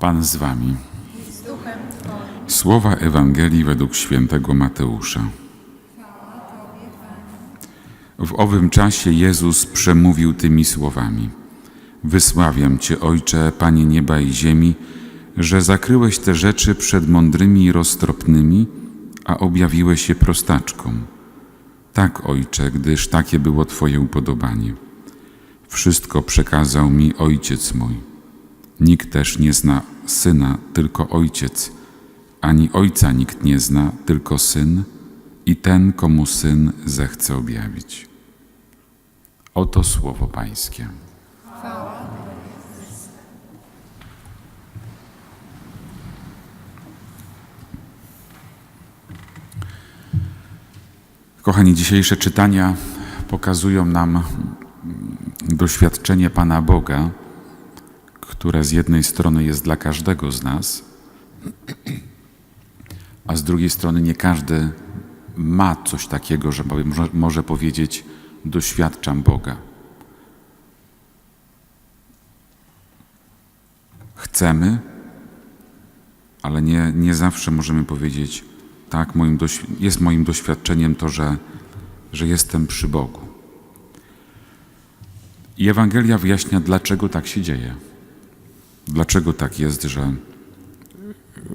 Pan z wami. Słowa Ewangelii według świętego Mateusza. W owym czasie Jezus przemówił tymi słowami: Wysławiam Cię, Ojcze, Panie nieba i ziemi, że zakryłeś te rzeczy przed mądrymi i roztropnymi, a objawiłeś je prostaczkom. Tak, Ojcze, gdyż takie było Twoje upodobanie. Wszystko przekazał mi Ojciec mój. Nikt też nie zna Syna, tylko Ojciec, ani Ojca nikt nie zna, tylko Syn i ten, komu Syn zechce objawić. Oto słowo Pańskie. Kochani, dzisiejsze czytania pokazują nam doświadczenie Pana Boga, które z jednej strony jest dla każdego z nas, a z drugiej strony nie każdy ma coś takiego, że może, powiedzieć: Doświadczam Boga. Chcemy, ale nie, nie zawsze możemy powiedzieć: Tak, moim jest moim doświadczeniem to, że, że jestem przy Bogu. I Ewangelia wyjaśnia, dlaczego tak się dzieje. Dlaczego tak jest, że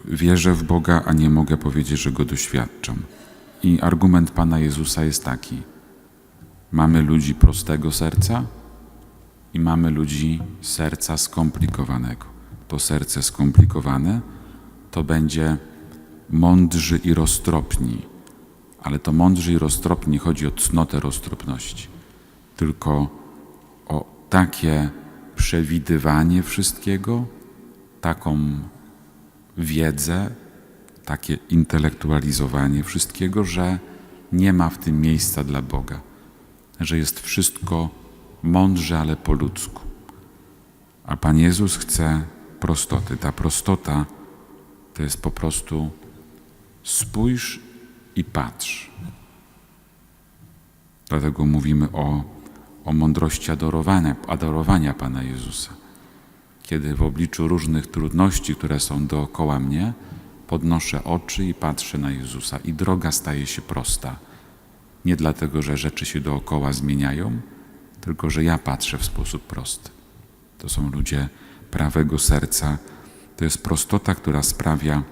wierzę w Boga, a nie mogę powiedzieć, że Go doświadczam. I argument Pana Jezusa jest taki: mamy ludzi prostego serca i mamy ludzi serca skomplikowanego. To serce skomplikowane to będzie mądrzy i roztropni, ale to mądrzy i roztropni chodzi o cnotę roztropności, tylko o takie przewidywanie wszystkiego, taką wiedzę, takie intelektualizowanie wszystkiego, że nie ma w tym miejsca dla Boga, że jest wszystko mądrze, ale po ludzku. A Pan Jezus chce prostoty. Ta prostota to jest po prostu spójrz i patrz. Dlatego mówimy o, o mądrości adorowania, adorowania Pana Jezusa kiedy w obliczu różnych trudności, które są dookoła mnie, podnoszę oczy i patrzę na Jezusa i droga staje się prosta. Nie dlatego, że rzeczy się dookoła zmieniają, tylko że ja patrzę w sposób prosty. To są ludzie prawego serca. To jest prostota, która sprawia,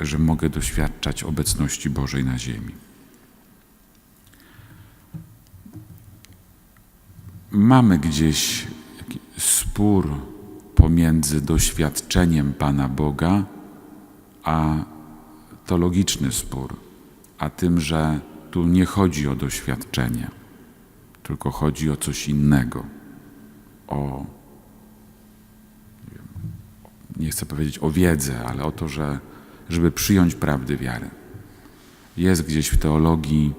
że mogę doświadczać obecności Bożej na ziemi. Mamy gdzieś spór pomiędzy doświadczeniem Pana Boga, a to logiczny spór, a tym, że tu nie chodzi o doświadczenie, tylko chodzi o coś innego, o nie, chcę powiedzieć o wiedzę, ale o to, że żeby przyjąć prawdy wiary. Jest gdzieś w teologii,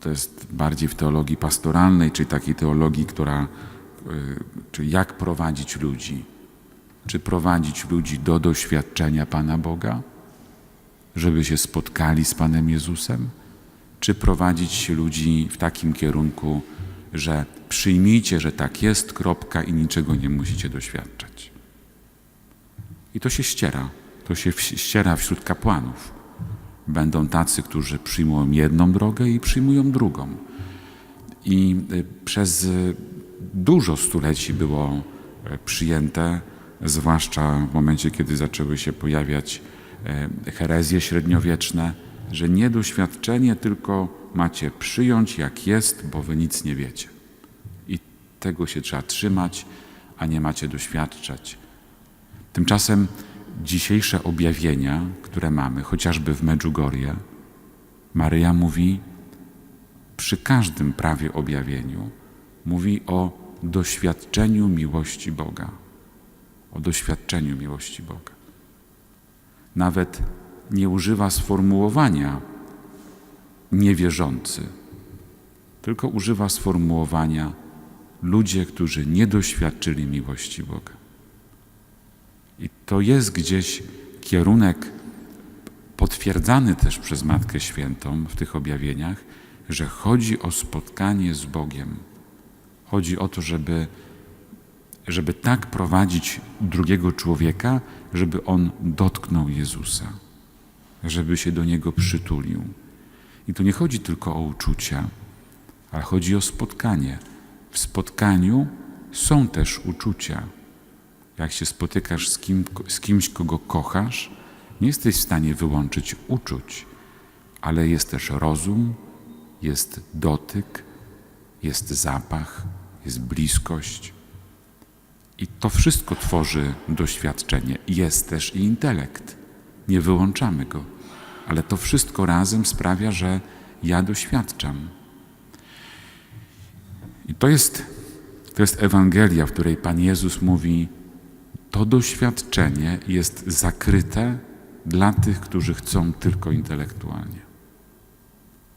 to jest bardziej w teologii pastoralnej, czyli takiej teologii, która czy jak prowadzić ludzi? Czy prowadzić ludzi do doświadczenia Pana Boga, żeby się spotkali z Panem Jezusem? Czy prowadzić ludzi w takim kierunku, że przyjmijcie, że tak jest, kropka i niczego nie musicie doświadczać? I to się ściera. To się ściera wśród kapłanów. Będą tacy, którzy przyjmują jedną drogę i przyjmują drugą. I przez dużo stuleci było przyjęte, zwłaszcza w momencie, kiedy zaczęły się pojawiać herezje średniowieczne, że nie doświadczenie, tylko macie przyjąć jak jest, bo wy nic nie wiecie. I tego się trzeba trzymać, a nie macie doświadczać. Tymczasem dzisiejsze objawienia, które mamy, chociażby w Medjugorje, Maryja mówi przy każdym prawie objawieniu, mówi o doświadczeniu miłości Boga. O doświadczeniu miłości Boga. Nawet nie używa sformułowania niewierzący, tylko używa sformułowania ludzie, którzy nie doświadczyli miłości Boga. I to jest gdzieś kierunek potwierdzany też przez Matkę Świętą w tych objawieniach, że chodzi o spotkanie z Bogiem Chodzi o to, żeby żeby tak prowadzić drugiego człowieka, żeby on dotknął Jezusa, żeby się do niego przytulił. I tu nie chodzi tylko o uczucia, ale chodzi o spotkanie. W spotkaniu są też uczucia. Jak się spotykasz z, kim, z kimś, kogo kochasz, nie jesteś w stanie wyłączyć uczuć, ale jest też rozum, jest dotyk, jest zapach, jest bliskość. I to wszystko tworzy doświadczenie. Jest też i intelekt. Nie wyłączamy go, ale to wszystko razem sprawia, że ja doświadczam. I to jest, to jest Ewangelia, w której Pan Jezus mówi: To doświadczenie jest zakryte dla tych, którzy chcą tylko intelektualnie.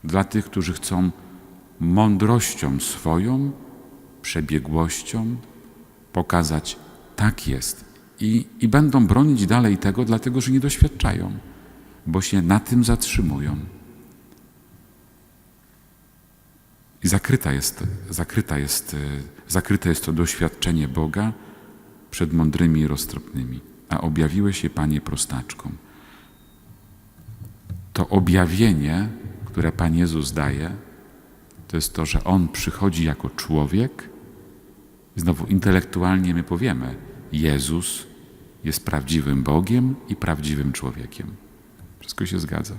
Dla tych, którzy chcą mądrością swoją, przebiegłością pokazać, tak jest. I, I będą bronić dalej tego, dlatego że nie doświadczają, bo się na tym zatrzymują. I zakryta jest, zakryta jest, zakryte jest to doświadczenie Boga przed mądrymi i roztropnymi, a objawiłeś się, Panie, prostaczkom. To objawienie, które Pan Jezus daje, to jest to, że On przychodzi jako człowiek. Znowu intelektualnie my powiemy, Jezus jest prawdziwym Bogiem i prawdziwym człowiekiem. Wszystko się zgadza.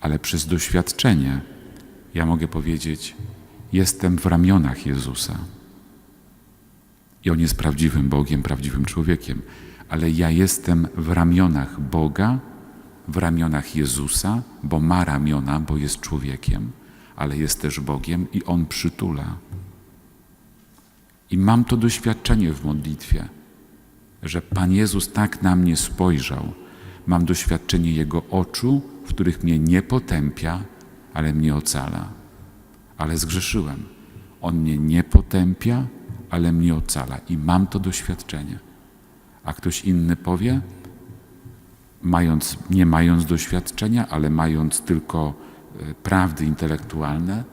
Ale przez doświadczenie ja mogę powiedzieć, jestem w ramionach Jezusa. I On jest prawdziwym Bogiem, prawdziwym człowiekiem. Ale ja jestem w ramionach Boga, w ramionach Jezusa, bo ma ramiona, bo jest człowiekiem, ale jest też Bogiem i On przytula. I mam to doświadczenie w modlitwie, że Pan Jezus tak na mnie spojrzał. Mam doświadczenie Jego oczu, w których mnie nie potępia, ale mnie ocala. Ale zgrzeszyłem. On mnie nie potępia, ale mnie ocala. I mam to doświadczenie. A ktoś inny powie, mając, nie mając doświadczenia, ale mając tylko e, prawdy intelektualne,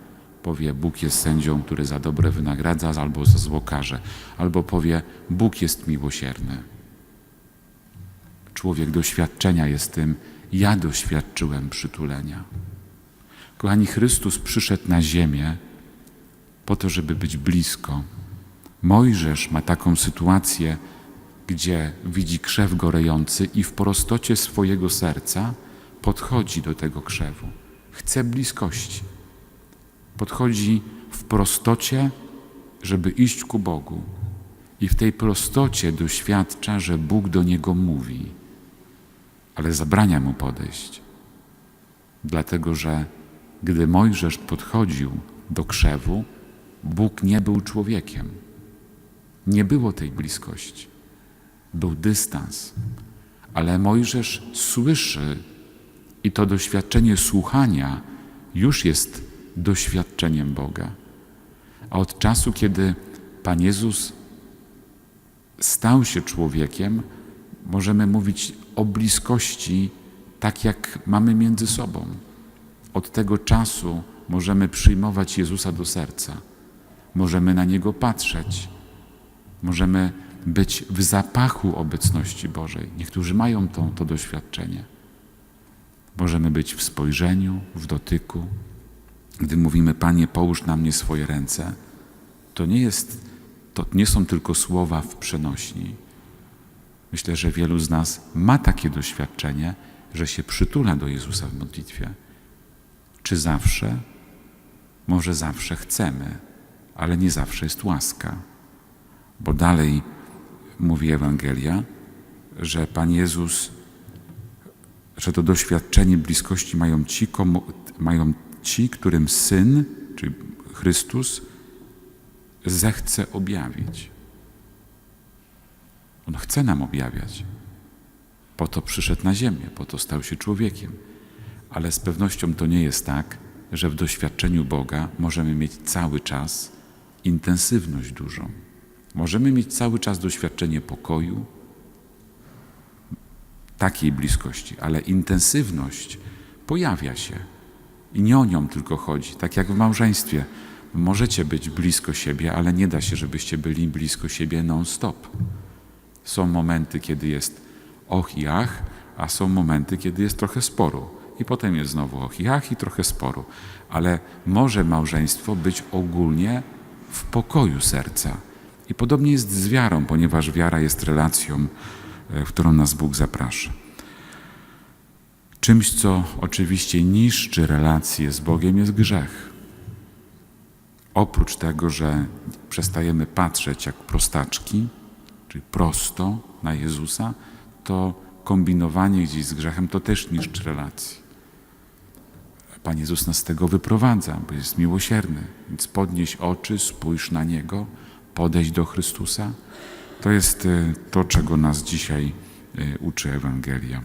powie Bóg jest sędzią, który za dobre wynagradza, albo za zło karze, albo powie Bóg jest miłosierny. Człowiek doświadczenia jest tym, ja doświadczyłem przytulenia. Kochani, Chrystus przyszedł na ziemię po to, żeby być blisko. Mojżesz ma taką sytuację, gdzie widzi krzew gorejący i w prostocie swojego serca podchodzi do tego krzewu. Chce bliskości. Podchodzi w prostocie, żeby iść ku Bogu. I w tej prostocie doświadcza, że Bóg do niego mówi, ale zabrania mu podejść. Dlatego, że gdy Mojżesz podchodził do krzewu, Bóg nie był człowiekiem. Nie było tej bliskości. Był dystans. Ale Mojżesz słyszy i to doświadczenie słuchania już jest doświadczeniem Boga. A od czasu, kiedy Pan Jezus stał się człowiekiem, możemy mówić o bliskości tak, jak mamy między sobą. Od tego czasu możemy przyjmować Jezusa do serca, możemy na Niego patrzeć, możemy być w zapachu obecności Bożej. Niektórzy mają to, to doświadczenie. Możemy być w spojrzeniu, w dotyku. Gdy mówimy, Panie, połóż na mnie swoje ręce, to nie, jest, to nie są tylko słowa w przenośni. Myślę, że wielu z nas ma takie doświadczenie, że się przytula do Jezusa w modlitwie. Czy zawsze? Może zawsze chcemy, ale nie zawsze jest łaska. Bo dalej mówi Ewangelia, że Pan Jezus, że to doświadczenie bliskości mają ci, komu, mają ci, którym Syn, czyli Chrystus, zechce objawić. On chce nam objawiać. Po to przyszedł na ziemię, po to stał się człowiekiem. Ale z pewnością to nie jest tak, że w doświadczeniu Boga możemy mieć cały czas intensywność dużą. Możemy mieć cały czas doświadczenie pokoju, takiej bliskości, ale intensywność pojawia się. I nie o nią tylko chodzi, tak jak w małżeństwie. możecie być blisko siebie, ale nie da się, żebyście byli blisko siebie non-stop. Są momenty, kiedy jest och i ach, a są momenty, kiedy jest trochę sporu. I potem jest znowu och i ach i trochę sporu. Ale może małżeństwo być ogólnie w pokoju serca. I podobnie jest z wiarą, ponieważ wiara jest relacją, e, w którą nas Bóg zaprasza. Czymś, co oczywiście niszczy relacje z Bogiem, jest grzech. Oprócz tego, że przestajemy patrzeć jak prostaczki, czyli prosto na Jezusa, to kombinowanie gdzieś z grzechem to też niszczy relacje. Pan Jezus nas z tego wyprowadza, bo jest miłosierny. Więc podnieś oczy, spójrz na Niego, podejść do Chrystusa. To jest e, to, czego nas dzisiaj e, uczy Ewangelia.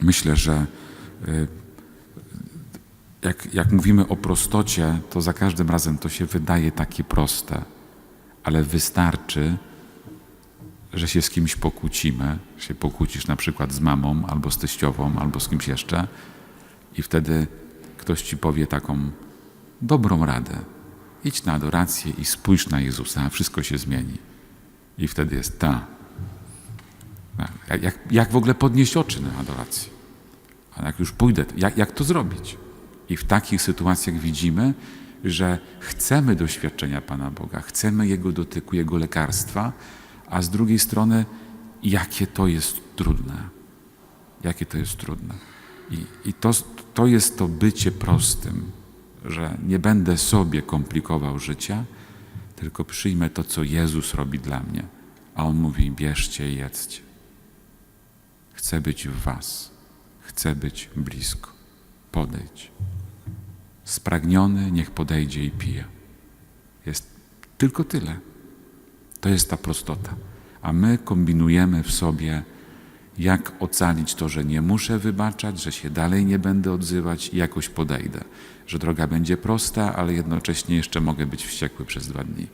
Myślę, że e, jak, jak mówimy o prostocie, to za każdym razem to się wydaje takie proste, ale wystarczy, że się z kimś pokłócimy, się pokłócisz na przykład z mamą, albo z teściową, albo z kimś jeszcze i wtedy ktoś ci powie taką dobrą radę. Idź na adorację i spójrz na Jezusa, a wszystko się zmieni. I wtedy jest ta. Jak, jak w ogóle podnieść oczy na adorację? A jak już pójdę, jak, jak to zrobić? I w takich sytuacjach widzimy, że chcemy doświadczenia Pana Boga, chcemy Jego dotyku, Jego lekarstwa, a z drugiej strony, jakie to jest trudne. Jakie to jest trudne. I, i to, to jest to bycie prostym, że nie będę sobie komplikował życia, tylko przyjmę to, co Jezus robi dla mnie. A On mówi: bierzcie i jedzcie. Chcę być w Was, chcę być blisko. Podejdź. Spragniony niech podejdzie i pije. Jest tylko tyle. To jest ta prostota. A my kombinujemy w sobie, jak ocalić to, że nie muszę wybaczać, że się dalej nie będę odzywać i jakoś podejdę. Że droga będzie prosta, ale jednocześnie jeszcze mogę być wściekły przez dwa dni.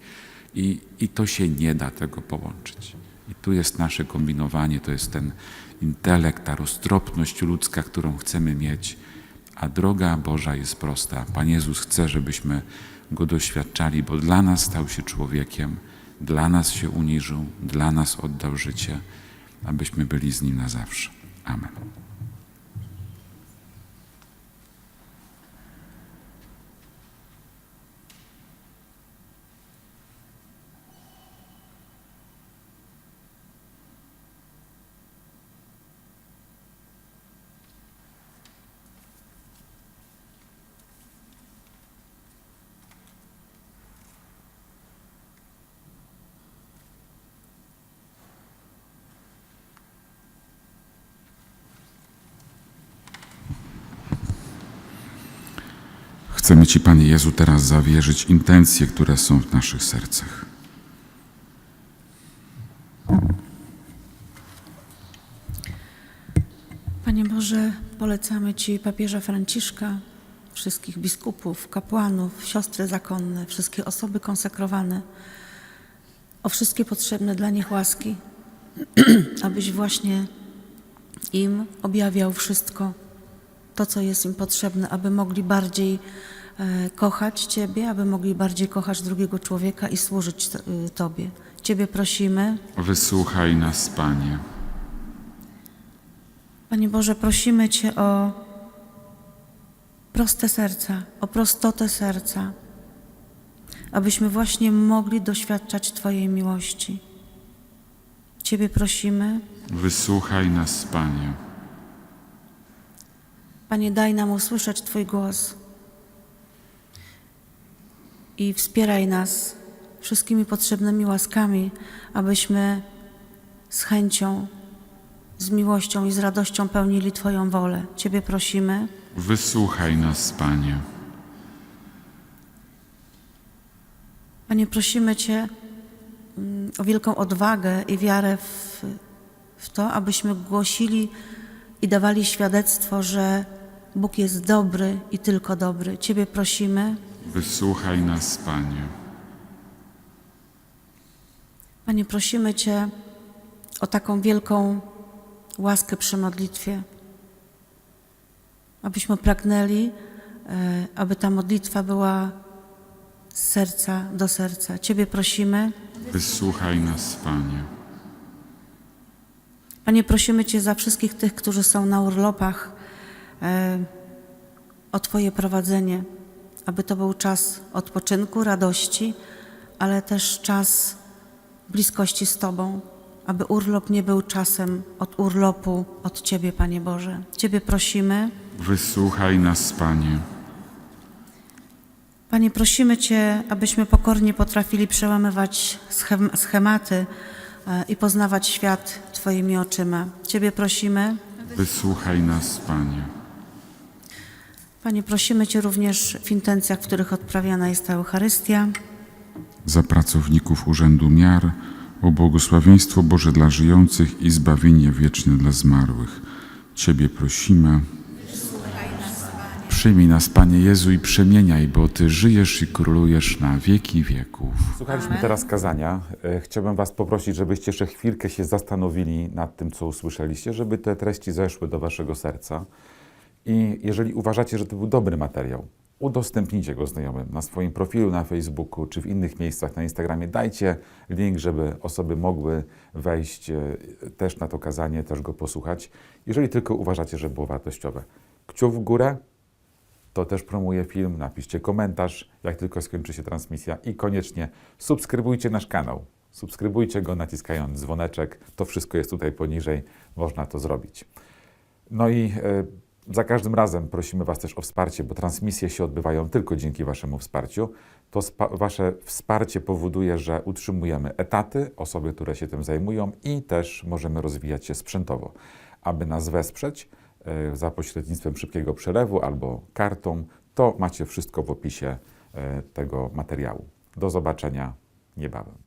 I, I to się nie da tego połączyć. I tu jest nasze kombinowanie, to jest ten intelekt, ta roztropność ludzka, którą chcemy mieć, a droga Boża jest prosta. Pan Jezus chce, żebyśmy Go doświadczali, bo dla nas stał się człowiekiem, dla nas się uniżył, dla nas oddał życie, abyśmy byli z Nim na zawsze. Amen. Chcemy Ci, Panie Jezu, teraz zawierzyć intencje, które są w naszych sercach. Panie Boże, polecamy Ci papieża Franciszka, wszystkich biskupów, kapłanów, siostry zakonne, wszystkie osoby konsekrowane, o wszystkie potrzebne dla nich łaski, abyś właśnie im objawiał wszystko to, co jest im potrzebne, aby mogli bardziej kochać Ciebie, aby mogli bardziej kochać drugiego człowieka i służyć y, Tobie. Ciebie prosimy, Wysłuchaj nas, Panie. Panie Boże, prosimy Cię o proste serca, o prostotę serca, abyśmy właśnie mogli doświadczać Twojej miłości. Ciebie prosimy, Wysłuchaj nas, Panie. Panie, daj nam usłyszeć Twój głos i wspieraj nas wszystkimi potrzebnymi łaskami, abyśmy z chęcią, z miłością i z radością pełnili Twoją wolę. Ciebie prosimy. Wysłuchaj nas, Panie. Panie, prosimy Cię mm, o wielką odwagę i wiarę w, w to, abyśmy głosili i dawali świadectwo, że Bóg jest dobry i tylko dobry. Ciebie prosimy. Wysłuchaj nas, Panie. Panie, prosimy Cię o taką wielką łaskę przy modlitwie, abyśmy pragnęli, e, aby ta modlitwa była z serca do serca. Ciebie prosimy. Wysłuchaj nas, Panie. Panie, prosimy Cię za wszystkich tych, którzy są na urlopach, e, o Twoje prowadzenie, aby to był czas odpoczynku, radości, ale też czas bliskości z Tobą, aby urlop nie był czasem od urlopu od Ciebie, Panie Boże. Ciebie prosimy. Wysłuchaj nas, Panie. Panie, prosimy Cię, abyśmy pokornie potrafili przełamywać schem- schematy e, i poznawać świat Twoimi oczyma. Ciebie prosimy. Wysłuchaj nas, Panie. Panie, prosimy Cię również w intencjach, w których odprawiana jest ta Eucharystia. Za pracowników Urzędu Miar, o błogosławieństwo Boże dla żyjących i zbawienie wieczne dla zmarłych. Ciebie prosimy. Przyjmij nas, Panie Jezu, i przemieniaj, bo Ty żyjesz i królujesz na wieki wieków. Słuchaliśmy teraz kazania. E, Chciałbym Was poprosić, żebyście jeszcze chwilkę się zastanowili nad tym, co usłyszeliście, żeby te treści zeszły do Waszego serca. I jeżeli uważacie, że to był dobry materiał, udostępnijcie go znajomym na swoim profilu na Facebooku czy w innych miejscach na Instagramie. Dajcie link, żeby osoby mogły wejść e, też na to kazanie, też go posłuchać. Jeżeli tylko uważacie, że było wartościowe. Kciuk w górę, to też promuję film. Napiszcie komentarz, jak tylko skończy się transmisja i koniecznie subskrybujcie nasz kanał. Subskrybujcie go naciskając dzwoneczek. To wszystko jest tutaj poniżej, można to zrobić. No i e, za każdym razem prosimy Was też o wsparcie, bo transmisje się odbywają tylko dzięki Waszemu wsparciu. To Wasze wsparcie powoduje, że utrzymujemy etaty, osoby, które się tym zajmują i też możemy rozwijać się sprzętowo. Aby nas wesprzeć e, za pośrednictwem szybkiego przelewu albo kartą, to macie wszystko w opisie e, tego materiału. Do zobaczenia niebawem.